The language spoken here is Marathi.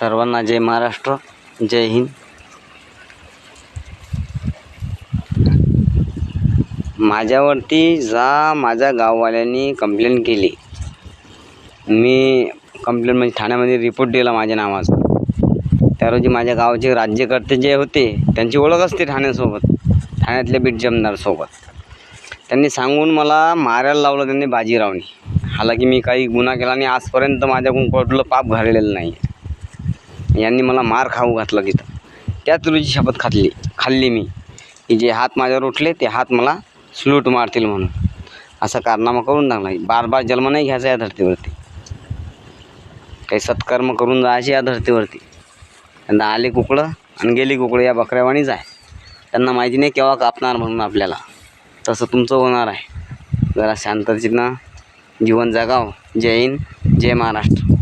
सर्वांना जय महाराष्ट्र जय हिंद. माझ्यावरती जा माझ्या गाववाल्यांनी कंप्लेंट केली. मी कंप्लेंट म्हणजे ठाण्यामध्ये रिपोर्ट दिला माझ्या नावाचा. त्या रोजी माझ्या गावाचे राज्यकर्ते जे होते त्यांची ओळख असते ठाण्यासोबत ठाण्यातल्या बीट जमदारसोबत त्यांनी सांगून मला मारायला लावलं त्यांनी बाजीरावनी. हालाकी मी काही गुन्हा केला आणि आजपर्यंत माझ्याकडून कुठलं पाप घडलेलं नाही. यांनी मला मार खाऊ घातला तिथं. त्याच रोजी शपथ खाल्ली खाल्ली मी. की जे हात माझ्यावर उठले ते हात मला स्लूट मारतील म्हणून. असा कारनामा करून टाकला. बार बार जन्म नाही घ्यायचा या धर्तीवरती. काही सत्कर्म करून जायचे या धर्तीवरती. त्यांना आले कुकडं आणि गेली कुकडं या बकऱ्यावाणीच आहे. त्यांना माहिती नाही केव्हा कापणार म्हणून आपल्याला. तसं तुमचं होणार आहे. जरा शांततेनं जीवन जगाव. जय हिंद जय महाराष्ट्र.